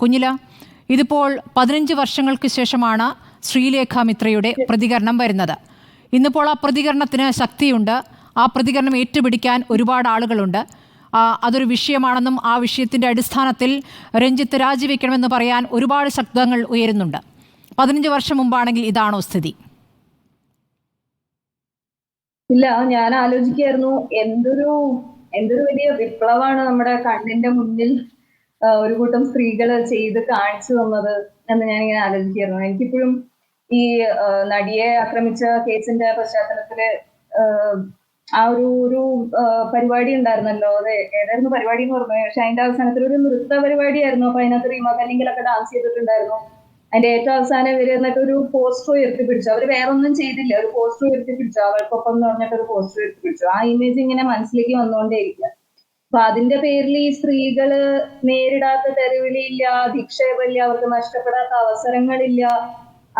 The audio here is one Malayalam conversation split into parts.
കുഞ്ഞില ഇതിപ്പോൾ പതിനഞ്ച് വർഷങ്ങൾക്ക് ശേഷമാണ് ശ്രീലേഖ മിത്രയുടെ പ്രതികരണം വരുന്നത്. ഇന്നിപ്പോൾ ആ പ്രതികരണത്തിന് ശക്തിയുണ്ട്. ആ പ്രതികരണം ഏറ്റുപിടിക്കാൻ ഒരുപാട് ആളുകളുണ്ട്. അതൊരു വിഷയമാണെന്നും ആ വിഷയത്തിന്റെ അടിസ്ഥാനത്തിൽ രഞ്ജിത്ത് രാജിവെക്കണമെന്ന് പറയാൻ ഒരുപാട് ശബ്ദങ്ങൾ ഉയരുന്നുണ്ട്. പതിനഞ്ച് വർഷം മുമ്പാണെങ്കിൽ ഇതാണോ സ്ഥിതി? ഇല്ല ഞാൻ ആലോചിക്കായിരുന്നു എന്തൊരു എന്തൊരു വലിയ വിപ്ലവമാണ് നമ്മുടെ കണ്ണിന്റെ മുന്നിൽ ഒരു കൂട്ടം സ്ത്രീകൾ ചെയ്ത് കാണിച്ചു തന്നത് എന്ന് ഞാൻ ഇങ്ങനെ ആലോചിക്കായിരുന്നു എനിക്കിപ്പോഴും ഈ നടിയെ ആക്രമിച്ച കേസിന്റെ പശ്ചാത്തലത്തിൽ ആ, ഒരു ഒരു പരിപാടി ഉണ്ടായിരുന്നല്ലോ. അത് ഏതായിരുന്നു പരിപാടി എന്ന് പറഞ്ഞു പക്ഷെ അതിന്റെ അവസാനത്തിൽ ഒരു നൃത്ത പരിപാടിയായിരുന്നു. അപ്പൊ അതിനകത്ത് റീമ കല്ലിങ്കിലൊക്കെ ഡാൻസ് ചെയ്തിട്ടുണ്ടായിരുന്നു. അതിന്റെ ഏറ്റവും അവസാനം ഇവർ എന്നിട്ട് ഒരു പോസ്റ്റർ ഉയർത്തി പിടിച്ചു അവർ വേറെ ഒന്നും ചെയ്തില്ല. ഒരു പോസ്റ്റർ ഉയർത്തി പിടിച്ചു അവൾക്കൊപ്പം എന്ന് പറഞ്ഞിട്ട് ഒരു പോസ്റ്റർ ഉയർത്തി പിടിച്ചു ആ ഇമേജ് ഇങ്ങനെ മനസ്സിലേക്ക് വന്നുകൊണ്ടേയിരിക്കുക. അപ്പൊ അതിന്റെ പേരിൽ ഈ സ്ത്രീകൾ നേരിടാത്ത തെരുവിളിയില്ല അധിക്ഷേപമില്ല അവർക്ക് നഷ്ടപ്പെടാത്ത അവസരങ്ങളില്ല.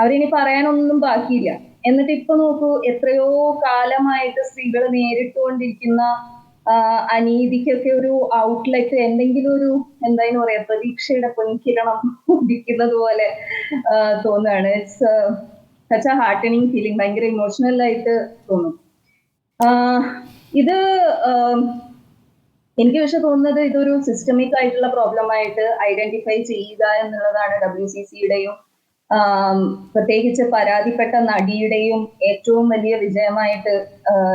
അവരിനി പറയാനൊന്നും ബാക്കിയില്ല. എന്നിട്ട് ഇപ്പൊ നോക്കൂ എത്രയോ കാലമായിട്ട് സ്ത്രീകൾ നേരിട്ടുകൊണ്ടിരിക്കുന്ന അനീതിക്കൊക്കെ ഒരു ഔട്ട്ലെറ്റ് എന്തെങ്കിലും ഒരു എന്തായാലും പറയാ പ്രതീക്ഷയുടെ പൊൻകിരണം ഉദിക്കുന്നത് പോലെ തോന്നുകയാണ്. ഇറ്റ്സ് ഹാർട്ടനിങ് ഫീലിംഗ് ഭയങ്കര ഇമോഷണൽ ആയിട്ട് തോന്നും. ഇത് എനിക്ക് പക്ഷെ തോന്നുന്നത് ഇതൊരു സിസ്റ്റമിക് ആയിട്ടുള്ള പ്രോബ്ലം ആയിട്ട് ഐഡന്റിഫൈ ചെയ്യുക എന്നുള്ളതാണ് ഡബ്ല്യു സി സിയുടെയും പ്രത്യേകിച്ച് പരാതിപ്പെട്ട നടിയുടെയും ഏറ്റവും വലിയ വിജയമായിട്ട്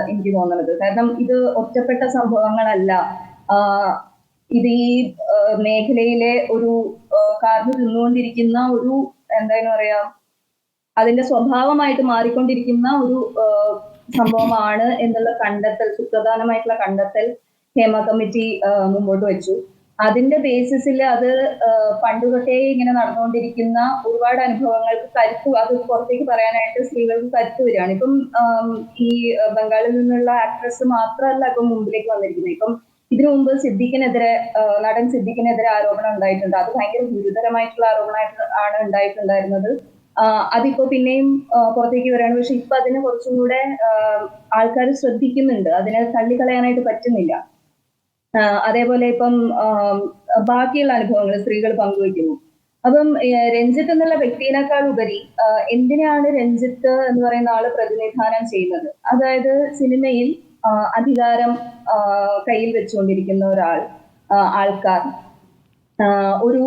എനിക്ക് തോന്നുന്നത്. കാരണം ഇത് ഒറ്റപ്പെട്ട സംഭവങ്ങളല്ല. ഇത് ഈ മേഖലയിലെ ഒരു കാർന്നു തിന്നുകൊണ്ടിരിക്കുന്ന ഒരു എന്താന്ന് പറയാ അതിന്റെ സ്വഭാവമായിട്ട് മാറിക്കൊണ്ടിരിക്കുന്ന ഒരു സംഭവമാണ് എന്നുള്ള കണ്ടെത്തൽ സുപ്രധാനമായിട്ടുള്ള കണ്ടെത്തൽ ഹേമ കമ്മിറ്റി മുമ്പോട്ട് വെച്ചു. അതിന്റെ ബേസിസിൽ അത് പണ്ടുകൊട്ടേ ഇങ്ങനെ നടന്നുകൊണ്ടിരിക്കുന്ന ഒരുപാട് അനുഭവങ്ങൾക്ക് കരുത്ത് അത് പുറത്തേക്ക് പറയാനായിട്ട് സ്ത്രീകൾക്ക് കരുത്ത് വരികയാണ്. ഇപ്പം ഈ ബംഗാളിൽ നിന്നുള്ള ആക്ട്രസ് മാത്രമല്ല ഇപ്പം മുമ്പിലേക്ക് വന്നിരിക്കുന്നത്. ഇപ്പം ഇതിനു മുമ്പ് സിദ്ദിഖിനെതിരെ നടൻ സിദ്ദിഖിനെതിരെ ആരോപണം ഉണ്ടായിട്ടുണ്ട്. അത് ഭയങ്കര ഗുരുതരമായിട്ടുള്ള ആരോപണമായിട്ട് ആണ് ഉണ്ടായിട്ടുണ്ടായിരുന്നത്. അതിപ്പോ പിന്നെയും പുറത്തേക്ക് വരികയാണ്. പക്ഷെ ഇപ്പൊ അതിനെ കുറച്ചും കൂടെ ആൾക്കാർ ശ്രദ്ധിക്കുന്നുണ്ട്. അതിനെ തള്ളിക്കളയാനായിട്ട് പറ്റുന്നില്ല. അതേപോലെ ഇപ്പം ബാക്കിയുള്ള അനുഭവങ്ങൾ സ്ത്രീകൾ പങ്കുവയ്ക്കുന്നു. അപ്പം രഞ്ജിത്ത് എന്നുള്ള വ്യക്തിയേക്കാൾ ഉപരി എന്തിനാണ് രഞ്ജിത്ത് എന്ന് പറയുന്ന ആൾ പ്രതിനിധാനം ചെയ്യുന്നത്? അതായത് സിനിമയിൽ അധികാരം കയ്യിൽ വെച്ചുകൊണ്ടിരിക്കുന്ന ഒരാൾ ആൾക്കാർ. ഒരു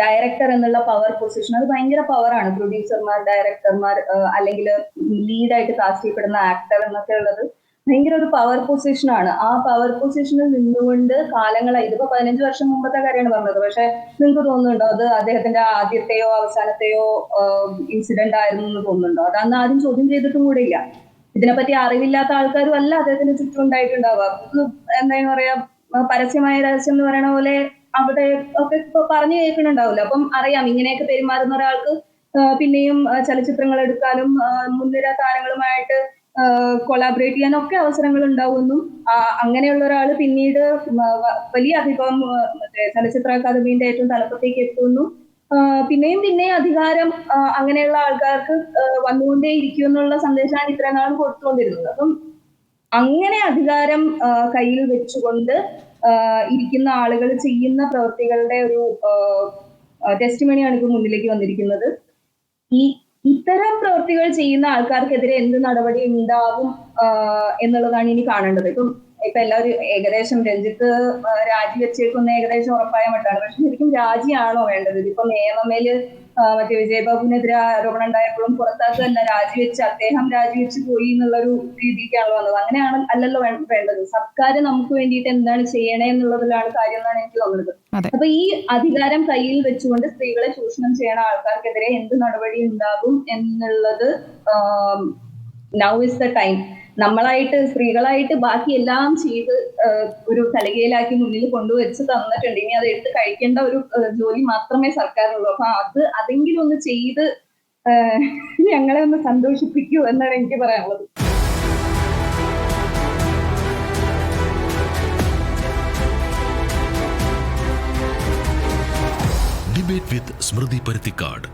ഡയറക്ടർ എന്നുള്ള പവർ പൊസിഷൻ അത് ഭയങ്കര പവറാണ് പ്രൊഡ്യൂസർമാർ ഡയറക്ടർമാർ അല്ലെങ്കിൽ ലീഡായിട്ട് കാസ്റ്റ് ചെയ്യപ്പെടുന്ന ആക്ടർ എന്നൊക്കെ ഉള്ളത് ഭയങ്കര ഒരു പവർ പൊസിഷനാണ് ആ പവർ പൊസിഷനിൽ നിന്നുകൊണ്ട് കാലങ്ങളായി ഇതിപ്പോ പതിനഞ്ച് വർഷം മുമ്പത്തെ കാര്യമാണ് പറഞ്ഞത്. പക്ഷെ നിങ്ങൾക്ക് തോന്നുന്നുണ്ടോ? അത് അദ്ദേഹത്തിന്റെ ആദ്യത്തെയോ അവസാനത്തെയോ ഇൻസിഡന്റ് ആയിരുന്നു എന്ന് തോന്നുന്നുണ്ടോ? അത് അന്ന് ആരും ചോദ്യം ചെയ്തിട്ടും കൂടെ ഇല്ല. ഇതിനെപ്പറ്റി അറിവില്ലാത്ത ആൾക്കാരും അല്ല അദ്ദേഹത്തിന് ചുറ്റും ഉണ്ടായിട്ടുണ്ടാവുക. എന്താ പറയാ പരസ്യമായ രഹസ്യം എന്ന് പറയുന്ന പോലെ അവിടെ ഒക്കെ പറഞ്ഞു കേൾക്കുന്നുണ്ടാവില്ല. അപ്പം അറിയാം ഇങ്ങനെയൊക്കെ പെരുമാറുന്ന ഒരാൾക്ക് പിന്നെയും ചലച്ചിത്രങ്ങൾ എടുക്കാനും മുൻനിര താരങ്ങളുമായിട്ട് കൊളാബറേറ്റ് ചെയ്യാനൊക്കെ അവസരങ്ങൾ ഉണ്ടാവുമെന്നും അങ്ങനെയുള്ള ഒരാൾ പിന്നീട് വലിയ അധികം ചലച്ചിത്ര അക്കാദമിന്റെ ഏറ്റവും തലപ്പത്തേക്ക് എത്തുമെന്നും പിന്നെയും പിന്നെയും അധികാരം അങ്ങനെയുള്ള ആൾക്കാർക്ക് വന്നുകൊണ്ടേ ഇരിക്കും എന്നുള്ള സന്ദേശമാണ് ഇത്രയും നാളും കൊടുത്തുകൊണ്ടിരുന്നത്. അപ്പം അങ്ങനെ അധികാരം കയ്യിൽ വെച്ചുകൊണ്ട് ഇരിക്കുന്ന ആളുകൾ ചെയ്യുന്ന പ്രവൃത്തികളുടെ ഒരു ടെസ്റ്റിമണിയാണ് ഇപ്പൊ മുന്നിലേക്ക് വന്നിരിക്കുന്നത്. ഈ ഇത്തരം പ്രവൃത്തികൾ ചെയ്യുന്ന ആൾക്കാർക്കെതിരെ എന്ത് നടപടി ഉണ്ടാവും എന്നുള്ളതാണ് ഇനി കാണേണ്ടത്. ഇപ്പം ഇപ്പൊ എല്ലാവരും ഏകദേശം രഞ്ജിത്ത് രാജി രാജിവെച്ചേക്കുന്ന ഏകദേശം ഉറപ്പായ മട്ടാണ്. പക്ഷെ ശരിക്കും രാജിയാണോ വേണ്ടത്? ഇതിപ്പോ നിയമമേൽ മറ്റേ വിജയബാബുവിനെതിരെ ആരോപണം ഉണ്ടായപ്പോഴും പുറത്താക്കല്ല രാജിവെച്ച് അദ്ദേഹം രാജിവെച്ച് പോയി എന്നുള്ളൊരു രീതിക്കാണല്ലോ വന്നത്. അങ്ങനെയാണ് അല്ലല്ലോ വേണ്ടത്. സർക്കാർ നമുക്ക് വേണ്ടിയിട്ട് എന്താണ് ചെയ്യണേ എന്നുള്ളതിലാണ് കാര്യം എന്നാണ് എനിക്ക് തോന്നുന്നത്. അപ്പൊ ഈ അധികാരം കയ്യിൽ വെച്ചുകൊണ്ട് സ്ത്രീകളെ ചൂഷണം ചെയ്യണ ആൾക്കാർക്കെതിരെ എന്ത് നടപടി ഉണ്ടാകും എന്നുള്ളത് നൗ ഇസ് ദ ടൈം നമ്മളായിട്ട് സ്ത്രീകളായിട്ട് ബാക്കി എല്ലാം ചെയ്ത് ഒരു തലകയിലാക്കി മുന്നിൽ കൊണ്ടുവച്ച് തന്നിട്ടുണ്ട്. ഇനി അത് എടുത്ത് കഴിക്കേണ്ട ഒരു ജോലി മാത്രമേ സർക്കാരുള്ളൂ അപ്പൊ അത് അതെങ്കിലും ഒന്ന് ചെയ്ത് ഞങ്ങളെ ഒന്ന് സന്തോഷിപ്പിക്കൂ എന്നാണ് എനിക്ക് പറയാനുള്ളത്. ഡിബേറ്റ് വിത്ത് സ്മൃതി പരുത്തിക്കാട്